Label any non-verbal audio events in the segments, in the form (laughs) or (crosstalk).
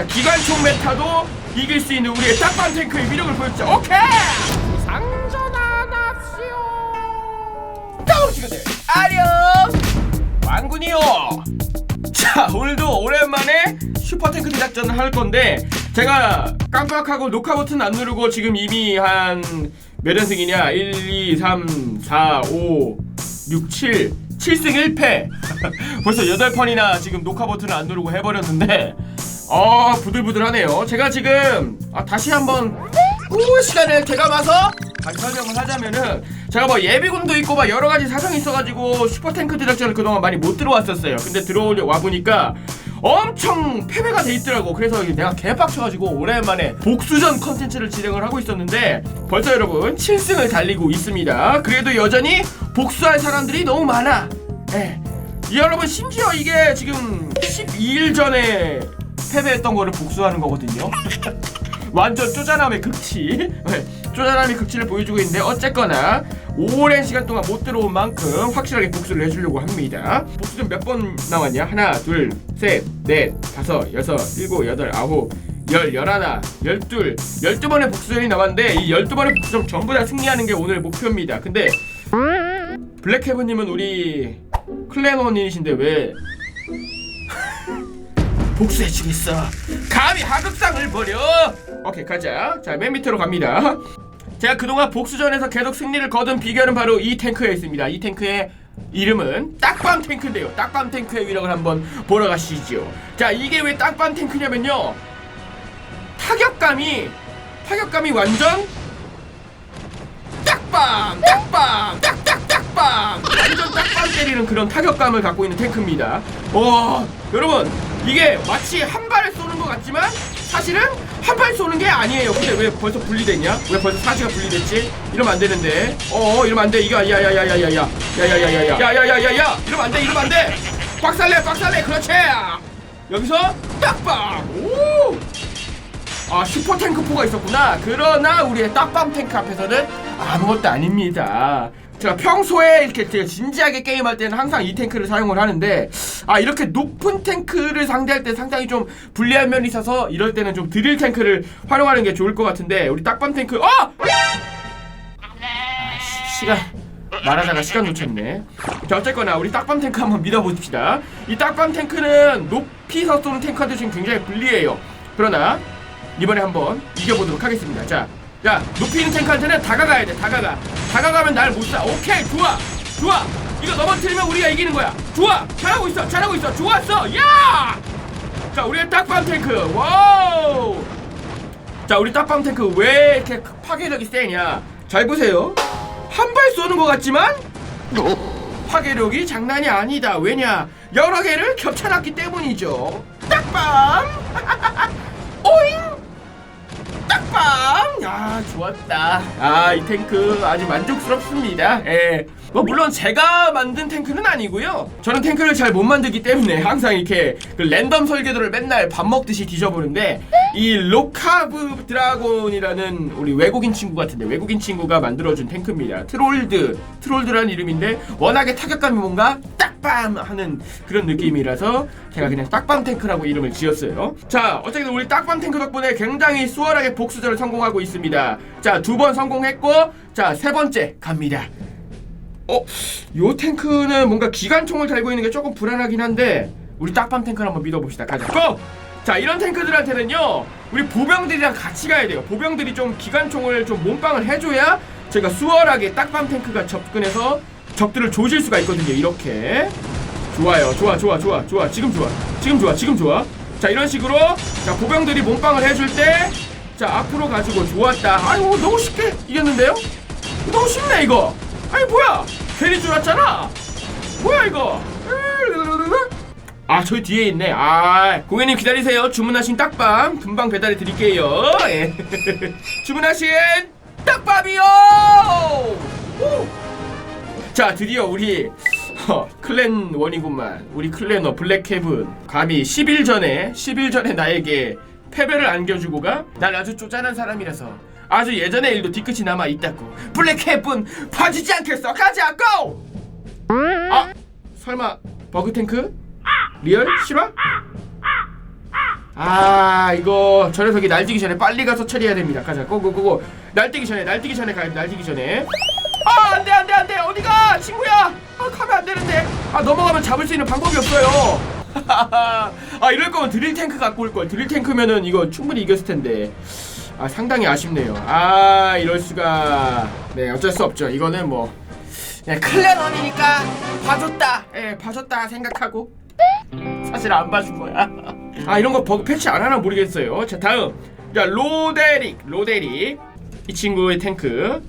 자 기관총 메타도 이길 수 있는 우리의 딱밤 탱크의 위력을 보여주자. 오케이! 상전하 납시오! 다음 시간에 아령 완군이요! 자 오늘도 오랜만에 슈퍼탱크 제작전을 할 건데 제가 깜빡하고 녹화 버튼 안 누르고 지금 이미 한 몇 연승이냐? 1, 2, 3, 4, 5, 6, 7 7승 1패! 벌써 8판이나 지금 녹화 버튼을 안 누르고 해버렸는데 어 부들부들하네요 제가 지금 아, 다시 한번 그 시간을 개감아서 다시 설명을 하자면은 제가 뭐 예비군도 있고 막 여러 가지 사정이 있어가지고 슈퍼탱크 제작전을 그동안 많이 못 들어왔었어요. 근데 들어오려 와보니까 엄청 패배가 돼 있더라고. 그래서 내가 개빡쳐가지고 오랜만에 복수전 컨텐츠를 진행을 하고 있었는데 벌써 여러분 7승을 달리고 있습니다. 그래도 여전히 복수할 사람들이 너무 많아. 예. 여러분 심지어 이게 지금 12일 전에 패배했던 거를 복수하는 거거든요. (laughs) 완전 쪼잔함의 극치 네, 쪼잔함의 극치를 보여주고 있는데 어쨌거나 오랜 시간 동안 못 들어온 만큼 확실하게 복수를 해주려고 합니다 복수는 몇 번 나왔냐? 하나 둘셋넷 다섯 여섯 일곱 여덟 아홉 열 열하나 열둘 열두 번의 복수전이 남았는데 이 열두 번의 복수전 전부 다 승리하는 게 오늘 목표입니다 근데 블랙헤븐님은 우리 클랜원이신데 왜 복수해주고 있어. 감히 하극상을 벌여. 오케이 가자. 자 맨 밑으로 갑니다. 제가 그동안 복수전에서 계속 승리를 거둔 비결은 바로 이 탱크에 있습니다. 이 탱크의 이름은 딱밤 탱크인데요. 딱밤 탱크의 위력을 한번 보러 가시죠. 자 이게 왜 딱밤 탱크냐면요. 타격감이 타격감이 완전 딱밤 딱밤 딱딱 딱밤 완전 딱밤 때리는 그런 타격감을 갖고 있는 탱크입니다 와 여러분 이게 마치 한 발을 쏘는 것 같지만 사실은 한 발 쏘는 게 아니에요 근데 왜 벌써 분리됐냐 왜 벌써 사지가 분리됐지 이러면 안 되는데 어 이러면 안 돼 이거 야야야야야야 야 야야야야 야 야야야야 이러면 안 돼 이러면 안 돼 빡살래 빡살래 그렇지 여기서 딱밤 오아 슈퍼 탱크포가 있었구나. 그러나 우리의 딱밤 탱크 앞에서는 아무것도 아닙니다. 제가 평소에 이렇게 제가 진지하게 게임할 때는 항상 이 탱크를 사용을 하는데 아 이렇게 높은 탱크를 상대할 때 상당히 좀 불리한 면이 있어서 이럴 때는 좀 드릴 탱크를 활용하는 게 좋을 것 같은데 우리 딱밤 탱크 어! 아, 시, 시간 말하다가 시간 놓쳤네. 자 어쨌거나 우리 딱밤 탱크 한번 믿어봅시다. 이 딱밤 탱크는 높이서 쏘는 탱크한테 지금 굉장히 불리해요. 그러나 이번에 한번 이겨보도록 하겠습니다. 자, 야 높이 있는 탱크한테는 다가가야 돼. 다가가. 다가가면 날 못 쏴. 오케이, 좋아, 좋아. 이거 넘어뜨리면 우리가 이기는 거야. 좋아, 잘하고 있어, 잘하고 있어. 좋았어, 야! 자, 우리의 딱밤 탱크. 와우. 자, 우리 딱밤 탱크 왜 이렇게 파괴력이 세냐? 잘 보세요. 한 발 쏘는 것 같지만 파괴력이 장난이 아니다. 왜냐? 여러 개를 겹쳐놨기 때문이죠. 딱밤! (laughs) 야, 좋았다. 아, 이 탱크 아주 만족스럽습니다. 예. 뭐 물론 제가 만든 탱크는 아니고요. 저는 탱크를 잘 못 만들기 때문에 항상 이렇게 그 랜덤 설계도를 맨날 밥 먹듯이 뒤져보는데 이 로카브 드라곤이라는 우리 외국인 친구 같은데 외국인 친구가 만들어준 탱크입니다. 트롤드 트롤드라는 이름인데 워낙에 타격감이 뭔가 딱밤 하는 그런 느낌이라서 제가 그냥 딱밤 탱크라고 이름을 지었어요. 자 어쨌든 우리 딱밤 탱크 덕분에 굉장히 수월하게 복수전을 성공하고 있습니다. 자 두 번 성공했고 자 세 번째 갑니다. 어, 요 탱크는 뭔가 기관총을 달고 있는 게 조금 불안하긴 한데 우리 딱밤 탱크를 한번 믿어봅시다. 가자. 고! 자, 이런 탱크들한테는요. 우리 보병들이랑 같이 가야 돼요. 보병들이 좀 기관총을 좀 몸빵을 해줘야 제가 수월하게 딱밤 탱크가 접근해서 적들을 조질 수가 있거든요. 이렇게. 좋아요. 좋아, 좋아, 좋아, 좋아. 지금 좋아. 지금 좋아. 지금 좋아. 자, 이런 식으로 자, 보병들이 몸빵을 해줄 때 자, 앞으로 가지고 좋았다. 아이고, 너무 쉽게 이겼는데요? 너무 쉽네, 이거. 아니 뭐야 괜히 줄었잖아 뭐야 이거 아 저기 뒤에 있네 아 고객님 기다리세요 주문하신 딱밤 금방 배달해 드릴게요 예. (laughs) 주문하신 딱밤이요 오! 자 드디어 우리 어, 클랜 원이구만 우리 클랜어 블랙헤븐 감히 10일 전에 10일 전에 나에게 패배를 안겨주고 가? 난 아주 쪼잔한 사람이라서 아주 예전의 일도 뒤끝이 남아 있다고 블랙헤븐 봐주지 않겠어 가자 고! 아 설마 버그 탱크? 리얼? 실화? 아 이거 저 녀석이 날뛰기 전에 빨리 가서 처리해야 됩니다 가자 고고고고 날뛰기 전에 날뛰기 전에 가야 돼 날뛰기 전에 아 안돼 안돼 안돼 어디가 친구야 아 가면 안 되는데 아 넘어가면 잡을 수 있는 방법이 없어요 (laughs) 아 이럴 거면 드릴 탱크 갖고 올 걸 드릴 탱크면은 이거 충분히 이겼을 텐데. 아 상당히 아쉽네요. 아 이럴 수가. 네 어쩔 수 없죠. 이거는 뭐 네, 클랜원이니까 봐줬다. 예 봐줬다 생각하고. 사실 안 봐준 거야. (laughs) 아 이런 거 버그 패치 안 하나 모르겠어요. 자 다음. 자 로데릭 로데릭. 이 친구의 탱크.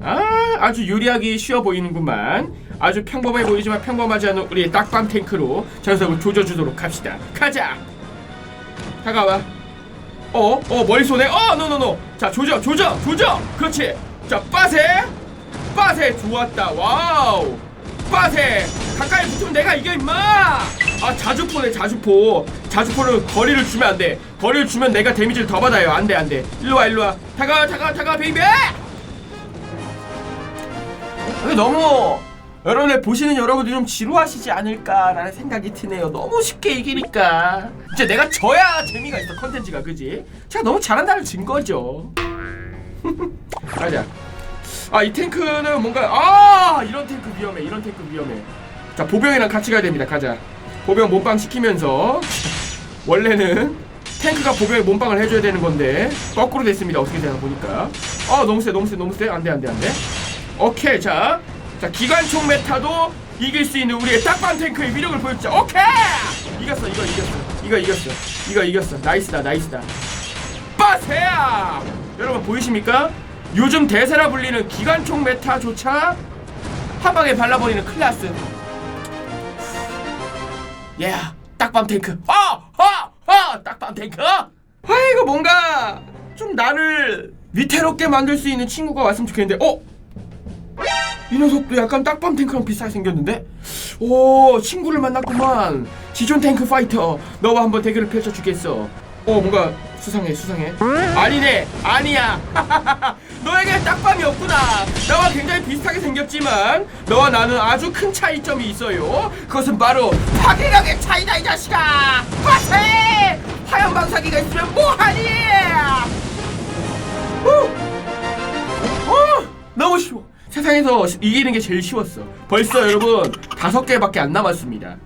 아 아주 유리하기 쉬워 보이는구만 아주 평범해 보이지만 평범하지 않은 우리의 딱밤 탱크로 전석을 조져주도록 합시다. 가자! 다가와. 어? 어 머리 쏘네? 어 노노노 자 조져 조져 조져! 그렇지. 자 빠세! 빠세 좋았다. 와우. 빠세! 가까이 붙으면 내가 이겨 임마! 아 자주포네 자주포. 자주포는 거리를 주면 안돼. 거리를 주면 내가 데미지를 더 받아요. 안돼 안돼. 일로와 일로와. 다가와 다가와 다가와 베이비 너무 여러분들 보시는 여러분들 좀 지루하시지 않을까라는 생각이 드네요. 너무 쉽게 이기니까 이제 내가 져야 재미가 있어 컨텐츠가 그지? 제가 너무 잘한다는 증거죠. (laughs) 가자. 아 이 탱크는 뭔가 아 이런 탱크 위험해 이런 탱크 위험해. 자 보병이랑 같이 가야 됩니다. 가자. 보병 몸빵 시키면서 원래는 탱크가 보병에 몸빵을 해줘야 되는 건데 거꾸로 됐습니다. 어떻게 되나 보니까. 아 너무 세 너무 세 너무 세 안돼 안돼 안돼. 오케이 자, 자 기관총 메타도 이길 수 있는 우리의 딱밤 탱크의 위력을 보여주자. 오케이 이겼어 이거 이겼어 이거 이겼어 이거 이겼어 나이스다 나이스다. 빠세야 여러분 보이십니까? 요즘 대세라 불리는 기관총 메타조차 한 방에 발라버리는 클라스. 예, 딱밤 탱크. 아, 아, 아, 딱밤 탱크. 아이고 뭔가 좀 나를 위태롭게 만들 수 있는 친구가 왔으면 좋겠는데, 어? 이 녀석도 약간 딱밤 탱크랑 비슷하게 생겼는데? 오 친구를 만났구만. 지존 탱크 파이터 너와 한번 대결을 펼쳐주겠어. 어 뭔가 수상해 수상해. 아니네 아니야. (laughs) 너에게 딱밤이 없구나. 나와 굉장히 비슷하게 생겼지만 너와 나는 아주 큰 차이점이 있어요. 그것은 바로 파괴력의 차이다 이 자식아. 파세! 하얀 방사기가 있으면 뭐하니? 후! 어, 너무 쉬워. 세상에서 시- 이기는 게 제일 쉬웠어. 벌써 여러분 다섯 개밖에 안 남았습니다.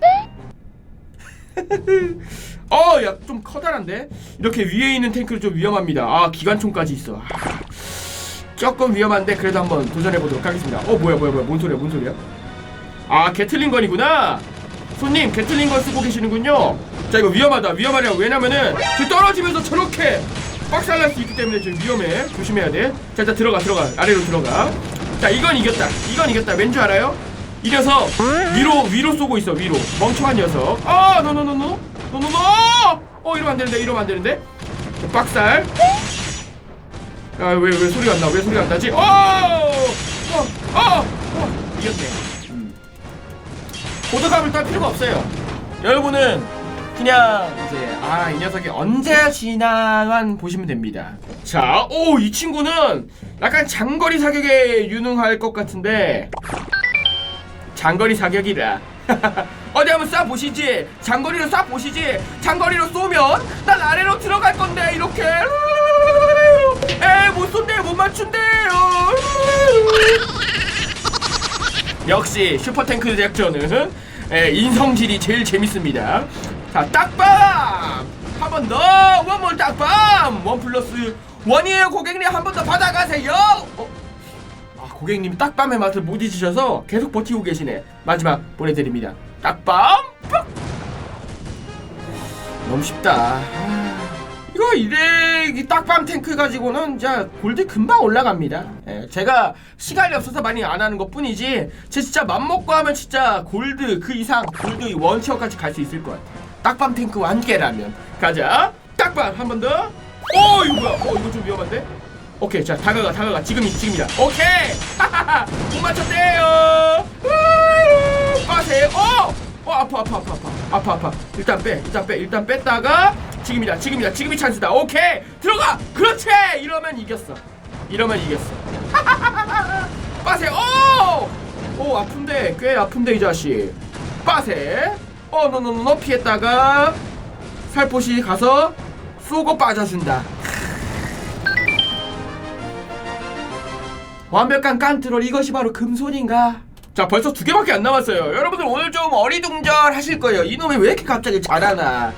(laughs) 어, 야, 좀 커다란데? 이렇게 위에 있는 탱크는 좀 위험합니다. 아, 기관총까지 있어. 아, 조금 위험한데 그래도 한번 도전해 보도록 하겠습니다. 어, 뭐야, 뭐야, 뭐야, 뭔 소리야, 뭔 소리야? 아, 게틀링건이구나. 손님, 게틀링건 쓰고 계시는군요. 자, 이거 위험하다, 위험하냐? 왜냐면은 저 떨어지면서 저렇게 빡살날 수 있기 때문에 좀 위험해. 조심해야 돼. 자, 일단 들어가, 들어가. 아래로 들어가. 자, 이건 이겼다. 이건 이겼다. 왠 줄 알아요? 이 녀석 위로 위로 쏘고 있어. 위로. 멍청한 녀석. 아, 노노노노. 노노노. 어, 이러면 안 되는데. 이러면 안 되는데. 자, 빡살. 아, 왜왜 소리가 안 나? 왜 소리가 안 나지? 어! 어! 어! 어! 이겼네. 음. 호드감을 딸 필요가 없어요. 여러분은 그냥 이제 아 이 녀석이 언제 지나만 보시면 됩니다. 자, 오 이 친구는 약간 장거리 사격에 유능할 것 같은데 장거리 사격이라. (laughs) 어디 한번 쏴 보시지. 장거리로 쏴 보시지. 장거리로 쏘면 난 아래로 들어갈 건데 이렇게. 에못 쏜대 못 맞춘대요. 역시 슈퍼탱크 작전은 에, 인성질이 제일 재밌습니다. 자, 딱밤! 한 번 더! 원몰 딱밤! 원 플러스 원이에요, 고객님! 한 번 더 받아가세요! 어? 아, 고객님 딱밤의 맛을 못 잊으셔서 계속 버티고 계시네. 마지막 보내드립니다. 딱밤! 팍! 너무 쉽다. 아, 이거 이래 이 딱밤 탱크 가지고는 진짜 골드 금방 올라갑니다. 예, 제가 시간이 없어서 많이 안 하는 것 뿐이지 제 진짜 맘 먹고 하면 진짜 골드 그 이상 골드 원티어까지 갈 수 있을 것 같아. 딱밤 탱크 완개라면 가자. 딱밤 한 번 더. 오 이거 뭐야? 어 이거 좀 위험한데? 오케이 자 다가가 다가가 지금이 지금이다. 오케이 (laughs) 못 맞췄대요. 빠세요. 어! 어 아파 아파 아파 아파 아파 아파 일단 빼 일단 빼 일단 뺐다가 지금이다 지금이다 지금이 찬스다 오케이 들어가 그렇지 이러면 이겼어 이러면 이겼어 (laughs) 빠세 오오 아픈데 꽤 아픈데 이 자식 빠세 어너너너 피했다가 살포시 가서 쏘고 빠져준다. 완벽한 깐트롤 이것이 바로 금손인가? 자 벌써 두 개밖에 안 남았어요. 여러분들 오늘 좀 어리둥절 하실 거예요. 이놈이 왜 이렇게 갑자기 잘하나?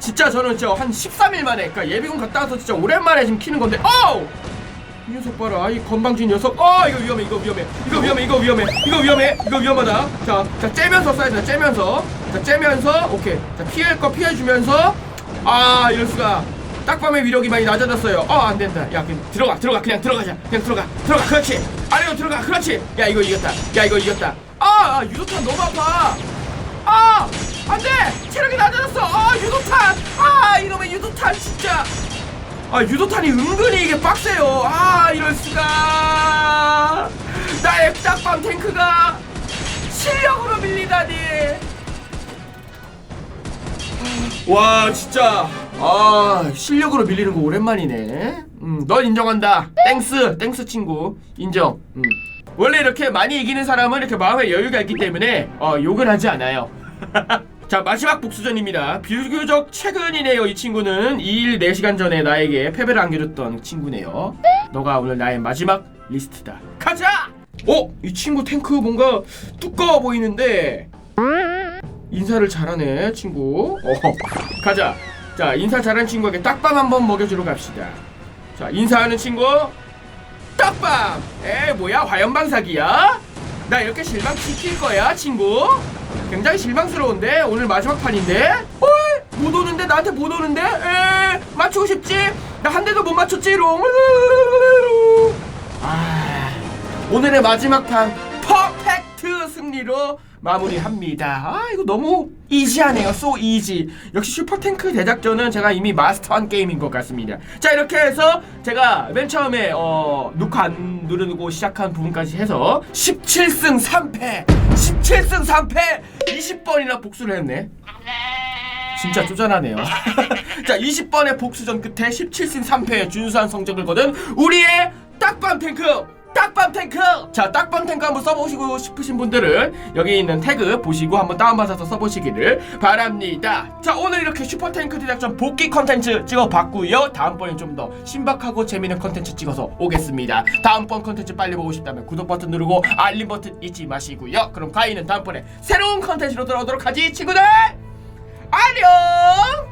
진짜 저는 진짜 한 13일 만에 그러니까 예비군 갔다 와서 진짜 오랜만에 지금 키는 건데 어우! 이 녀석 봐라 이 건방진 녀석. 어 이거 위험해 이거 위험해. 이거 위험해 이거 위험해. 이거 위험해 이거 위험하다. 자, 자 째면서 쏴야 돼 째면서 자 째면서 오케이. 자 피할 거 피해주면서 아 이럴 수가. 딱밤의 위력이 많이 낮아졌어요. 어 안된다. 야 그냥 들어가 들어가 그냥 들어가자. 그냥 들어가 들어가 그렇지. 아래로 들어가 그렇지. 야 이거 이겼다. 야 이거 이겼다. 아, 아 유도탄 너무 아파. 아 안돼! 체력이 낮아졌어. 아 유도탄! 아 이놈의 유도탄 진짜. 아 유도탄이 은근히 이게 빡세요. 아 이럴 수가. 나의 딱밤 탱크가 실력으로 밀리다니 와 진짜. 아 실력으로 밀리는 거 오랜만이네. 음넌 인정한다. 땡스 땡스 친구. 인정. 음. 원래 이렇게 많이 이기는 사람은 이렇게 마음에 여유가 있기 때문에 어 욕을 하지 않아요. (laughs) 자 마지막 복수전입니다. 비교적 최근이네요 이 친구는. 2일 4시간 전에 나에게 패배를 안겨줬던 친구네요. 너가 오늘 나의 마지막 리스트다. 가자! 어? 이 친구 탱크 뭔가 두꺼워 보이는데 인사를 잘하네 친구. 어 가자. 자 인사 잘하는 친구에게 딱밤 한번 먹여주러 갑시다. 자 인사하는 친구. 딱밤! 에 뭐야 화염방사기야? 나 이렇게 실망 시킬 거야 친구? 굉장히 실망스러운데? 오늘 마지막 판인데? 어이 못 오는데? 나한테 못 오는데? 에 맞추고 싶지? 나 한 대도 못 맞췄지 롱. 아 오늘의 마지막 판. 퍼펙트 승리로 마무리합니다. 아 이거 너무 이지하네요. 소 이지. 역시 슈퍼탱크 대작전은 제가 이미 마스터한 게임인 것 같습니다. 자 이렇게 해서 제가 맨 처음에 어 녹화 안 누르고 시작한 부분까지 해서 17승 3패 17승 3패 20번이나 복수를 했네. 진짜 쪼잔하네요. (laughs) 자, 20번의 복수전 끝에 17승 3패의 준수한 성적을 거둔 우리의 딱밤 탱크! 딱밤 탱크! 자, 딱밤 탱크 한번 써보시고 싶으신 분들은 여기 있는 태그 보시고 한번 다운받아서 써보시기를 바랍니다. 자, 오늘 이렇게 슈퍼탱크 대작전 복귀 컨텐츠 찍어봤고요. 다음번엔 좀 더 신박하고 재밌는 컨텐츠 찍어서 오겠습니다. 다음번 컨텐츠 빨리 보고 싶다면 구독 버튼 누르고 알림 버튼 잊지 마시고요. 그럼 가이는 다음번에 새로운 컨텐츠로 돌아오도록 하지, 친구들! 안녕!